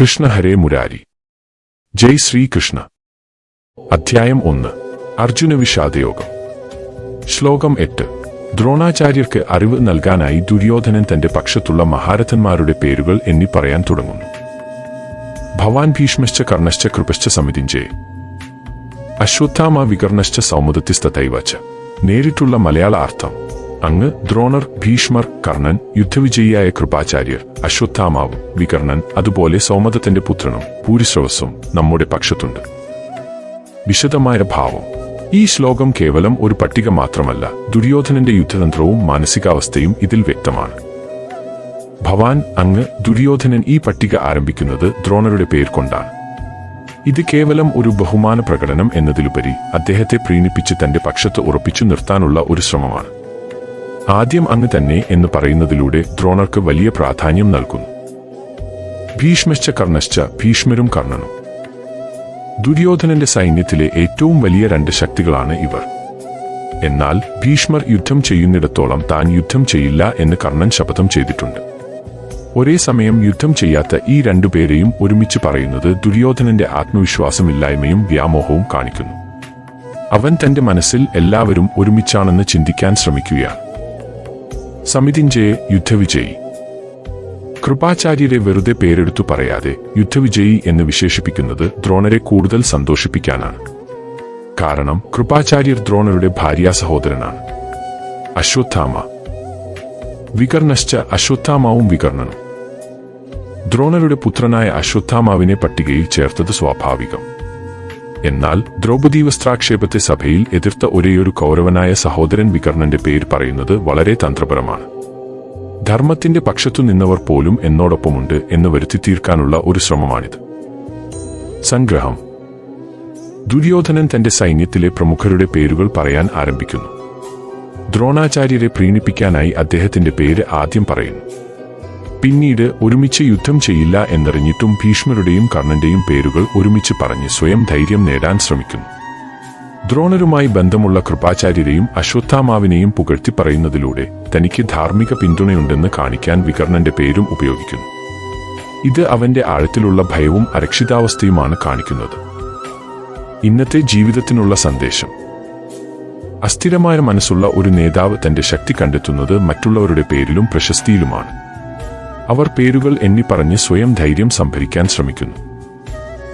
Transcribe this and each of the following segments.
കൃഷ്ണ ഹരേ മുരാരി. ജയ് ശ്രീകൃഷ്ണ അധ്യായം ഒന്ന്. അർജുന വിഷാദയോഗം. ശ്ലോകം എട്ട്. ദ്രോണാചാര്യർക്ക് അറിവ് നൽകാനായി ദുര്യോധനൻ തന്റെ പക്ഷത്തുള്ള മഹാരഥന്മാരുടെ പേരുകൾ എന്നി പറയാൻ തുടങ്ങുന്നു. ഭവാൻ ഭീഷ്മശ്ച കർണശ്ച കൃപശ്ച സമിതിഞ്ചേ അശ്വത്ഥാമ വികർണശ്ച സൗമുദത്യസ്തൈവച്ച നേരിട്ടുള്ള മലയാള അർത്ഥം. അങ്ങ് ദ്രോണർ ഭീഷ്മർ കർണൻ യുദ്ധവിജയിയായ കൃപാചാര്യർ അശ്വത്ഥാമാവ് വികർണൻ അതുപോലെ സൗമദത്തിന്റെ പുത്രനും ഭൂരിശ്രവസ്സും നമ്മുടെ പക്ഷത്തുണ്ട്. വിശദമായ ഭാവം. ഈ ശ്ലോകം കേവലം ഒരു പട്ടിക മാത്രമല്ല ദുര്യോധനന്റെ യുദ്ധതന്ത്രവും മാനസികാവസ്ഥയും ഇതിൽ വ്യക്തമാണ്. ഭവാൻ അങ്ങ് ദുര്യോധനൻ ഈ പട്ടിക ആരംഭിക്കുന്നത് ദ്രോണരുടെ പേർ കൊണ്ടാണ്. ഇത് കേവലം ഒരു ബഹുമാന പ്രകടനം എന്നതിലുപരി അദ്ദേഹത്തെ പ്രീണിപ്പിച്ച് തന്റെ പക്ഷത്ത് ഉറപ്പിച്ചു നിർത്താനുള്ള ഒരു ശ്രമമാണ്. ആദ്യം അങ്ങ് തന്നെ എന്ന് പറയുന്നതിലൂടെ ദ്രോണർക്ക് വലിയ പ്രാധാന്യം നൽകുന്നു. ഭീഷ്മശ്ച കർണശ്ച ഭീഷ്മരും കർണനും. ദുര്യോധനന്റെ സൈന്യത്തിലെ ഏറ്റവും വലിയ രണ്ട് ശക്തികളാണ് ഇവർ. എന്നാൽ ഭീഷ്മർ യുദ്ധം ചെയ്യുന്നിടത്തോളം താൻ യുദ്ധം ചെയ്യില്ല എന്ന് കർണൻ ശപഥം ചെയ്തിട്ടുണ്ട്. ഒരേ സമയം യുദ്ധം ചെയ്യാത്ത ഈ രണ്ടുപേരെയും ഒരുമിച്ച് പറയുന്നത് ദുര്യോധനന്റെ ആത്മവിശ്വാസമില്ലായ്മയും വ്യാമോഹവും കാണിക്കുന്നു. അവൻ തന്റെ മനസ്സിൽ എല്ലാവരും ഒരുമിച്ചാണെന്ന് ചിന്തിക്കാൻ ശ്രമിക്കുകയാണ്. സമിതിഞ്ചയെ യുദ്ധവിജയി. കൃപാചാര്യരെ വെറുതെ പേരെടുത്തു പറയാതെ യുദ്ധവിജയി എന്ന് വിശേഷിപ്പിക്കുന്നത് ദ്രോണരെ കൂടുതൽ സന്തോഷിപ്പിക്കാനാണ്. കാരണം കൃപാചാര്യർ ദ്രോണരുടെ ഭാര്യാ സഹോദരനാണ്. അശ്വത്ഥാമ. വികർണശ്ച അശ്വത്ഥാമാവും വികർണനും. ദ്രോണരുടെ പുത്രനായ അശ്വത്ഥാമാവിനെ പട്ടികയിൽ ചേർത്തത് സ്വാഭാവികം. എന്നാൽ ദ്രൗപദി വസ്ത്രാക്ഷേപത്തെ സഭയിൽ എതിർത്ത ഒരേയൊരു കൗരവനായ സഹോദരൻ വികർണന്റെ പേര് പറയുന്നത് വളരെ തന്ത്രപരമാണ്. ധർമ്മത്തിന്റെ പക്ഷത്തു നിന്നവർ പോലും എന്നോടൊപ്പമുണ്ട് എന്ന് വരുത്തി തീർക്കാനുള്ള ഒരു ശ്രമമാണിത്. സംഗ്രഹം. ദുര്യോധനൻ തന്റെ സൈന്യത്തിലെ പ്രമുഖരുടെ പേരുകൾ പറയാൻ ആരംഭിക്കുന്നു. ദ്രോണാചാര്യരെ പ്രീണിപ്പിക്കാനായി അദ്ദേഹത്തിന്റെ പേര് ആദ്യം പറയുന്നു. പിന്നീട് ഒരുമിച്ച് യുദ്ധം ചെയ്യില്ല എന്നറിഞ്ഞിട്ടും ഭീഷ്മരുടെയും കർണന്റെയും പേരുകൾ ഒരുമിച്ച് പറഞ്ഞ് സ്വയം ധൈര്യം നേടാൻ ശ്രമിക്കുന്നു. ദ്രോണരുമായി ബന്ധമുള്ള കൃപാചാര്യരെയും അശ്വത്ഥാമാവിനെയും പുകഴ്ത്തി പറയുന്നതിലൂടെ തനിക്ക് ധാർമ്മിക പിന്തുണയുണ്ടെന്ന് കാണിക്കാൻ വികർണന്റെ പേരും ഉപയോഗിക്കുന്നു. ഇത് അവന്റെ ആഴത്തിലുള്ള ഭയവും അരക്ഷിതാവസ്ഥയുമാണ് കാണിക്കുന്നത്. ഇന്നത്തെ ജീവിതത്തിനുള്ള സന്ദേശം. അസ്ഥിരമായ മനസ്സുള്ള ഒരു നേതാവ് തന്റെ ശക്തി കണ്ടെത്തുന്നത് മറ്റുള്ളവരുടെ പേരിലും പ്രശസ്തിയിലുമാണ്. അവർ പേരുകൾ എണ്ണിപ്പറഞ്ഞ് സ്വയം ധൈര്യം സംഭരിക്കാൻ ശ്രമിക്കുന്നു.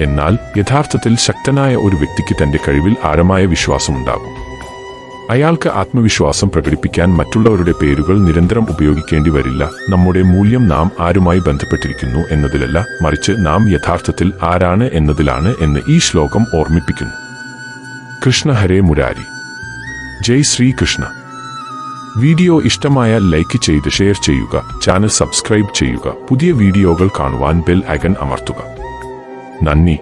എന്നാൽ യഥാർത്ഥത്തിൽ ശക്തനായ ഒരു വ്യക്തിക്ക് തന്റെ കഴിവിൽ ആഴമായ വിശ്വാസമുണ്ടാകും. അയാൾക്ക് ആത്മവിശ്വാസം പ്രകടിപ്പിക്കാൻ മറ്റുള്ളവരുടെ പേരുകൾ നിരന്തരം ഉപയോഗിക്കേണ്ടി വരില്ല. നമ്മുടെ മൂല്യം നാം ആരുമായി ബന്ധപ്പെട്ടിരിക്കുന്നു എന്നതിലല്ല മറിച്ച് നാം യഥാർത്ഥത്തിൽ ആരാണ് എന്നതിലാണ് എന്ന് ഈ ശ്ലോകം ഓർമ്മിപ്പിക്കുന്നു. കൃഷ്ണ ഹരേ മുരാരി. ജയ് ശ്രീകൃഷ്ണ വീഡിയോ ഇഷ്ടമായാൽ ലൈക്ക് ചെയ്ത് ഷെയർ ചെയ്യുക. ചാനൽ സബ്സ്ക്രൈബ് ചെയ്യുക. പുതിയ വീഡിയോകൾ കാണുവാൻ ബെൽ ഐക്കൺ അമർത്തുക. നന്ദി.